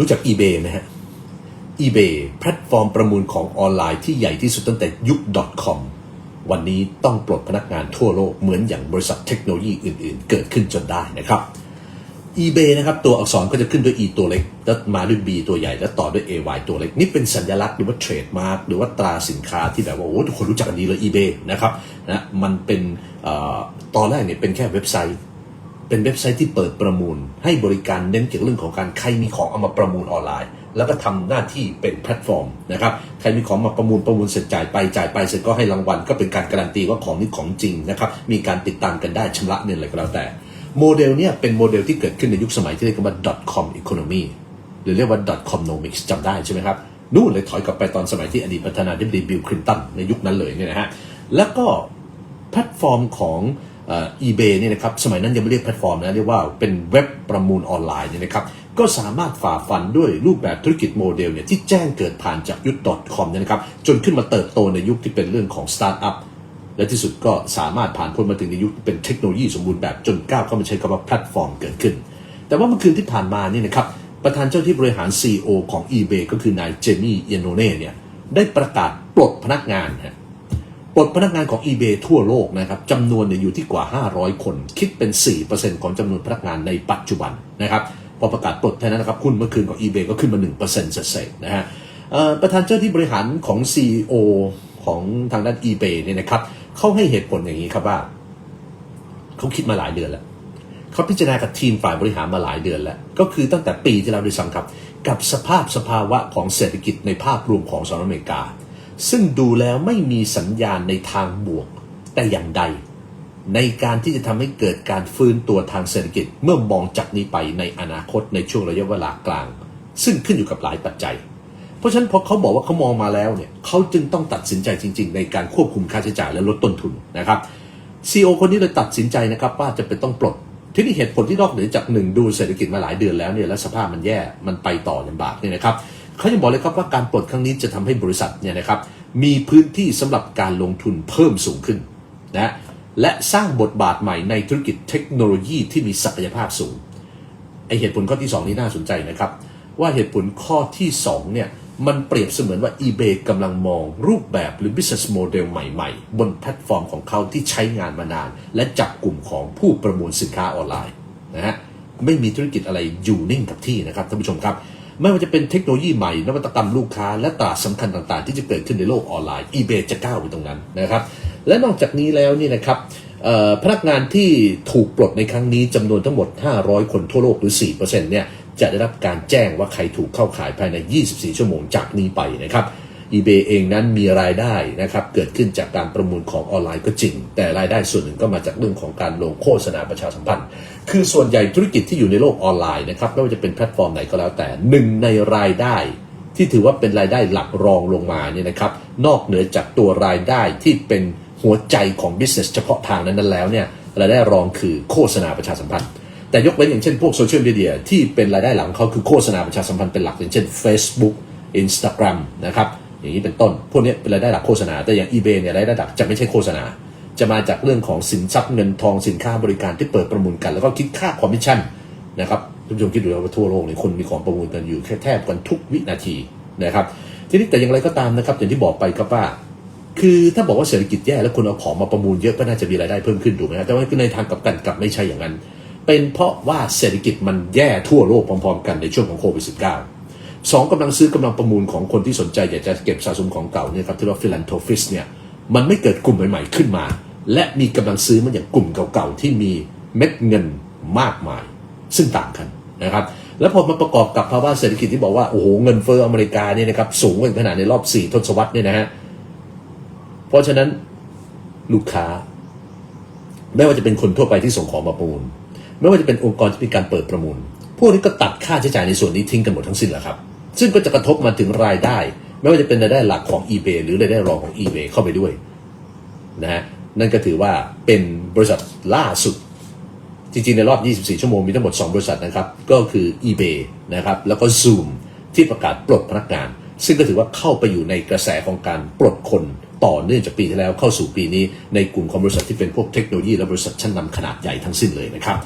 รู้จัก eBay ไหมฮะ eBay แพลตฟอร์มประมูลของออนไลน์ที่ใหญ่ที่สุดตั้งแต่ยุค .com วันนี้ต้องปลดพนักงานทั่วโลกเหมือนอย่างบริษัทเทคโนโลยีอื่นๆ เกิดขึ้นจนได้นะครับ eBay นะครับตัวอักษรก็จะขึ้นด้วย e ตัวเล็ก แล้วมาด้วย b ตัวใหญ่แล้วต่อด้วย ay ตัวเล็ก นี่เป็นสัญลักษณ์หรือว่าเทรดมาร์กหรือว่าตราสินค้าที่แบบว่าโอ้ทุกคนรู้จักกันดีเลย eBay นะครับนะมันเป็นอตอนแรกเนี่ยเป็นแค่เว็บไซต์ เป็นเว็บไซต์ที่เปิดประมูล ให้บริการเน้นเกี่ยวกับเรื่องของการใครมีของเอามาประมูลออนไลน์ แล้วก็ทำหน้าที่เป็นแพลตฟอร์มนะครับใครมีของมาประมูลประมูลเสร็จจ่ายไปจ่ายไปเสร็จก็ให้รางวัล ก็เป็นการการันตีว่าของนี้ของจริงนะครับมีการติดตามกันได้ชำระเงินอะไรก็แล้วแต่ โมเดลเนี่ยเป็นโมเดลที่เกิดขึ้นในยุคสมัยที่เรียกว่า .com economy หรือเรียกว่า .comnomics จำได้ใช่ไหมครับนู่นเลยถอยกลับไปตอนสมัยที่อดีตประธานาธิบดีบิลคลินตันในยุคนั้นเลยเนี่ยนะฮะแล้วก็แพลตฟอร์มของ อ่อ eBay เนี่ยนะครับสมัยนั้นยังไม่เรียกแพลตฟอร์มนะเรียกว่าเป็นเว็บประมูลออนไลน์เนี่ยนะครับก็สามารถฝ่าฟันด้วยรูปแบบธุรกิจโมเดลเนี่ยที่แจ้งเกิดผ่านจากยุค .com เนี่ยนะครับจนขึ้นมาเติบโตในยุคที่เป็นเรื่องของสตาร์ทอัพและที่สุดก็สามารถผ่านพ้นมาถึงในยุคที่เป็นเทคโนโลยีสมบูรณ์แบบจนก้าวเข้ามาใช้คำว่าแพลตฟอร์มเกิดขึ้น แต่ว่าเมื่อคืนที่ผ่านมาเนี่ยนะครับประธานเจ้าที่บริหาร CEO ของ eBay ก็คือนายเจมี่เยโนเน่เนี่ยได้ประกาศปลดพนักงานฮะ ลดพนักงานของ eBay ทั่วโลกนะครับจำนวนเนี่ยอยู่ที่กว่า 500 คน คิดเป็น 4%ของจำนวนพนักงานในปัจจุบันนะครับพอประกาศปลดแค่นั้นนะครับหุ้นเมื่อคืนของ eBay ก็ขึ้นมา 1%เศษนะฮะประธานเจ้าที่บริหารของ CEO ของทางด้าน eBay เนี่ยนะครับเขาให้เหตุผลอย่างนี้ครับว่าเขาคิดมาหลายเดือนแล้วเขาพิจารณากับทีมฝ่ายบริหารมาหลายเดือนแล้ว ก็คือตั้งแต่ปีที่แล้วด้วยซ้ำครับ กับสภาพสภาวะของเศรษฐกิจในภาพรวมของสหรัฐอเมริกา ซึ่งดูแล้วไม่มีสัญญาณในทางบวก แต่อย่างใด ในการที่จะทำให้เกิดการฟื้นตัวทางเศรษฐกิจเมื่อมองจากนี้ไปในอนาคตในช่วงระยะเวลากลาง ซึ่งขึ้นอยู่กับหลายปัจจัย เพราะฉะนั้นพอเขาบอกว่าเขามองมาแล้วเนี่ยเขาจึงต้องตัดสินใจจริง ๆ ในการควบคุมค่าใช้จ่ายและลดต้นทุนนะครับซีอคนนี้เลยตัดสินใจนะครับว่าจะเป็นต้องปลดที่นี่เหตุผลที่นอกเหนือจากหนึ่งดูเศรษฐกิจมาหลายเดือนแล้วเนี่ยและสภาพมันแย่มันไปต่อลำบากเนี่ยนะครับเขายังบอกเลยครับว่าการปลดครั้งนี้จะทำให้บริษัทเนี่ยนะครับ มีพื้นที่สำหรับการลงทุนเพิ่มสูงขึ้นนะและสร้างบทบาทใหม่ในธุรกิจเทคโนโลยีที่มีศักยภาพสูงไอเหตุผลข้อที่ 2 นี้น่าสนใจนะครับ ว่าเหตุผลข้อที่2เนี่ยมันเปรียบเสมือนว่า eBay กำลังมองรูปแบบหรือ business model ใหม่ๆ บนแพลตฟอร์มของเขาที่ใช้งานมานาน และจับกลุ่มของผู้ประมูลสินค้าออนไลน์นะฮะไม่มีธุรกิจอะไรอยู่นิ่งกับที่นะครับท่านผู้ชมครับ ไม่ว่าจะเป็นเทคโนโลยีใหม่ นวัตกรรมลูกค้า และตลาดสำคัญต่างๆ ที่จะเกิดขึ้นในโลกออนไลน์ eBay จะก้าวไปตรงนั้นนะครับและนอกจากนี้แล้วนี่นะครับพนักงานที่ถูกปลดในครั้งนี้จำนวนทั้งหมด 500 คนทั่วโลกหรือ 4%เนี่ยจะได้รับการแจ้งว่าใครถูกเข้าขายภายใน 24 ชั่วโมงจากนี้ไปนะครับ eBay เองนั้นมีรายได้นะครับเกิดขึ้นจากการประมูลของออนไลน์ก็จริง แต่รายได้ส่วนหนึ่งก็มาจากเรื่องของการลงโฆษณาประชาสัมพันธ์ คือส่วนใหญ่ธุรกิจที่อยู่ในโลกออนไลน์นะครับไม่ว่าจะเป็นแพลตฟอร์มไหนก็แล้วแต่หนึ่งในรายได้ ที่ถือว่าเป็นรายได้หลักรองลงมาเนี่ยนะครับนอกเหนือจากตัวรายได้ที่เป็นหัวใจของ business เฉพาะทางนั้นๆแล้วเนี่ยรายได้รองคือโฆษณาประชาสัมพันธ์ แต่ยกเว้นอย่างเช่นพวกโซเชียลมีเดียที่เป็นรายได้หลังเขาคือโฆษณาประชาสัมพันธ์เป็นหลักอย่างเช่น Facebook Instagram นะครับ อย่างนี้เป็นต้น พวกนี้เป็นรายได้หลักโฆษณา แต่อย่าง eBay เนี่ยรายได้หลักจะไม่ใช่โฆษณา จะมาจากเรื่องของสินทรัพย์เงินทองสินค้าบริการที่เปิดประมูลกัน แล้วก็คิดค่าคอมมิชชั่นนะครับทุกผู้ชมคิดดูว่าทั่วโลกเนี่ยคนมีของประมูลกันอยู่แค่แทบกันทุกวินาทีนะครับทีนี้แต่อย่างไรก็ตามนะครับอย่างที่บอกไปครับว่า คือถ้าบอกว่าเศรษฐกิจแย่แล้วคนเอาของมาประมูลเยอะก็น่าจะมีรายได้เพิ่มขึ้นถูกไหมครับแต่ว่าในทางกลับกันกลับไม่ใช่อย่างนั้น เป็นเพราะว่าเศรษฐกิจมันแย่ทั่วโลกพร้อม ๆ กันในช่วงของโควิด -19 สองกำลังซื้อกำลังประมูลของคนที่สนใจอยากจะเก็บสะสมของเก่าเนี่ยครับที่เราฟิลันโทฟิสเนี่ยมันไม่เกิดกลุ่มใหม่ๆขึ้นมา และมีกำลังซื้อมันอย่างกลุ่มเก่าๆที่มีเม็ดเงินมากมาย ซึ่งต่างกันนะครับแล้วพอมาประกอบกับภาวะเศรษฐกิจที่บอกว่าโอ้โหเงินเฟ้ออเมริกาเนี่ยนะครับสูงกว่าขนาดในรอบสี่ทศวรรษเนี่ยนะฮะเพราะฉะนั้นลูกค้า ไม่ว่าจะเป็นคนทั่วไปที่ส่งของมาประมูล ไม่ว่าจะเป็นองค์กรที่มีการเปิดประมูล พวกนี้ก็ตัดค่าใช้จ่ายในส่วนนี้ทิ้งกันหมดทั้งสิ้นแหละครับ ซึ่งก็จะกระทบมาถึงรายได้ ไม่ว่าจะเป็นรายได้หลักของ eBay หรือรายได้รองของ eBay เข้าไปด้วยนะฮะนั่นก็ถือว่าเป็นบริษัทล่าสุด จริงๆ ในรอบ 24 ชั่วโมงมีทั้งหมด 2 บริษัทนะครับ ก็คือ eBay นะครับแล้วก็ Zoom ที่ประกาศปลดพนักงาน ซึ่งก็ถือว่าเข้าไปอยู่ในกระแสของการปลดคนต่อเนื่องจากปีที่แล้วเข้าสู่ปีนี้ในกลุ่มของบริษัทที่เป็นพวกเทคโนโลยีและบริษัทชั้นนำขนาดใหญ่ทั้งสิ้นเลยนะครับ